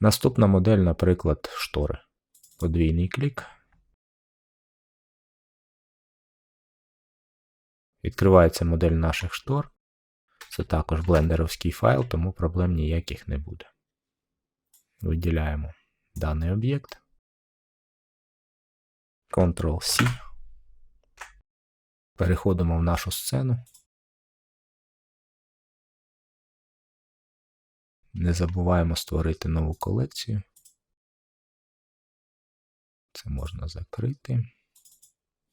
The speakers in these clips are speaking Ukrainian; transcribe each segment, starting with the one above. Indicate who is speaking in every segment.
Speaker 1: Наступна модель, наприклад, штори. Подвійний клік. Відкривається модель наших штор. Це також блендеровський файл, тому проблем ніяких не буде. Виділяємо даний об'єкт. Ctrl-C. Переходимо в нашу сцену. Не забуваємо створити нову колекцію. Це можна закрити.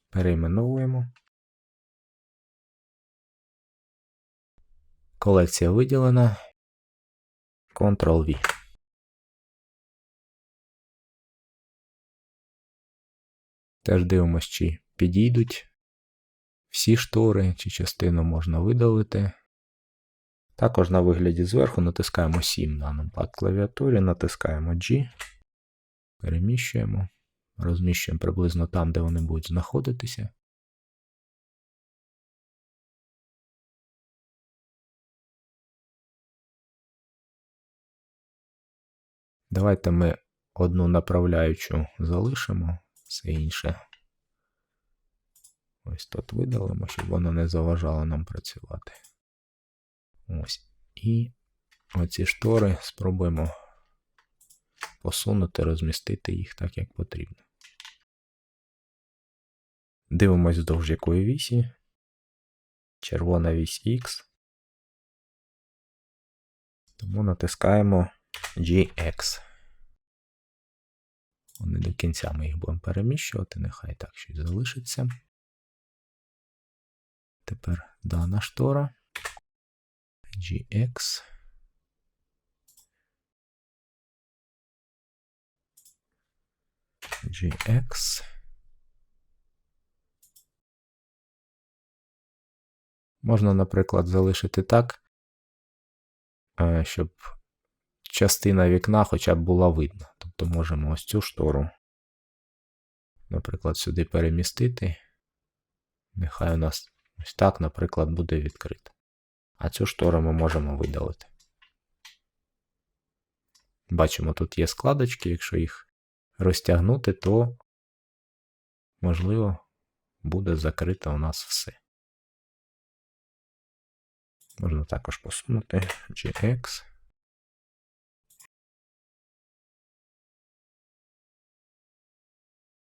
Speaker 1: Перейменовуємо. Колекція виділена. Ctrl-V. Теж дивимося, чи підійдуть всі штори, чи частину можна видалити. Також на вигляді зверху натискаємо 7 на numpad клавіатурі, натискаємо G, переміщуємо, розміщуємо приблизно там, де вони будуть знаходитися. Давайте ми одну направляючу залишимо, все інше. Ось тут видалимо, щоб воно не заважало нам працювати. Ось. І оці штори спробуємо посунути, розмістити їх так, як потрібно. Дивимось вздовж якої вісі. Червона вісь X. Тому натискаємо GX. Не до кінця ми їх будемо переміщувати, нехай так щось залишиться. Тепер дана штора. GX. GX. Можна, наприклад, залишити так, е, щоб частина вікна хоча б була видна. Тобто можемо ось цю штору, наприклад, сюди перемістити. Нехай у нас ось так, наприклад, буде відкрита. А цю штору ми можемо видалити. Бачимо, тут є складочки, якщо їх розтягнути, то, можливо, буде закрито у нас все. Можна також посунути GX.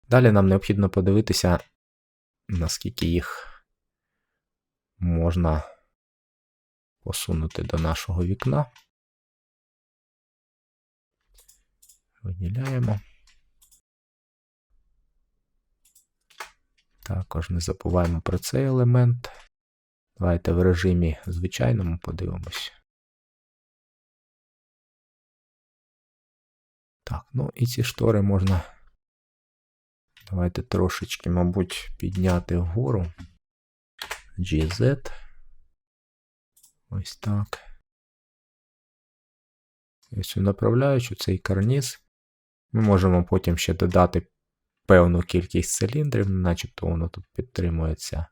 Speaker 1: Далі нам необхідно подивитися, наскільки їх можна посунути до нашого вікна. Виділяємо. Також не забуваємо про цей елемент. Давайте в режимі звичайному подивимось. Так, ну і ці штори можна. Давайте трошечки, мабуть, підняти вгору. GZ. Ось так. Ось цю направляючу цей карніз. Ми можемо потім ще додати певну кількість циліндрів, начебто воно тут підтримується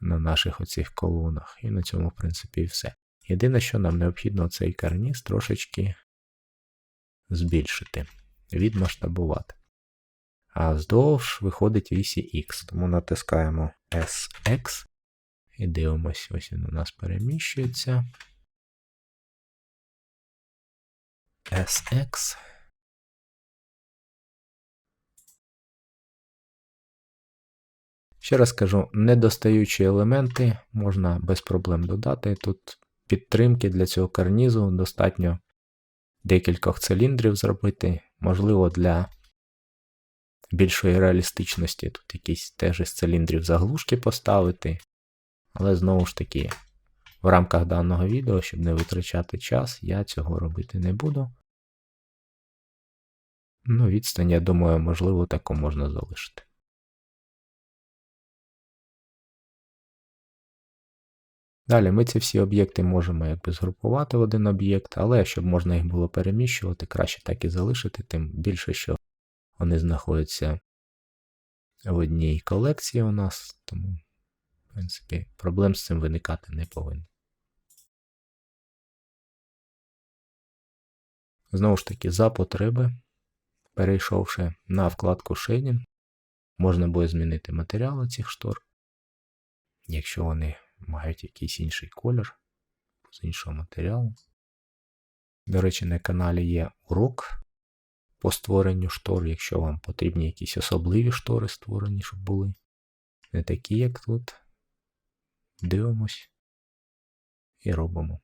Speaker 1: на наших оцих колонах. І на цьому, в принципі, все. Єдине, що нам необхідно цей карніз трошечки збільшити, відмасштабувати. А вздовж виходить вісі X. Тому натискаємо SX і дивимось, ось він у нас переміщується. SX. Ще раз кажу, недостаючі елементи можна без проблем додати. Тут підтримки для цього карнізу достатньо декількох циліндрів зробити. Можливо, для більшої реалістичності тут якісь теж із циліндрів заглушки поставити. Але знову ж таки, в рамках даного відео, щоб не витрачати час, я цього робити не буду. Ну, відстань, я думаю, можливо, таку можна залишити. Далі ми ці всі об'єкти можемо якби згрупувати в один об'єкт, але щоб можна їх було переміщувати, краще так і залишити, тим більше, що вони знаходяться в одній колекції у нас, тому в принципі, проблем з цим виникати не повинно. Знову ж таки, за потреби, перейшовши на вкладку Shading, можна буде змінити матеріали цих штор, якщо вони мають якийсь інший колір з іншого матеріалу. До речі, на каналі є урок по створенню штор, якщо вам потрібні якісь особливі штори створені, щоб були. Не такі, як тут. Дивимось і робимо.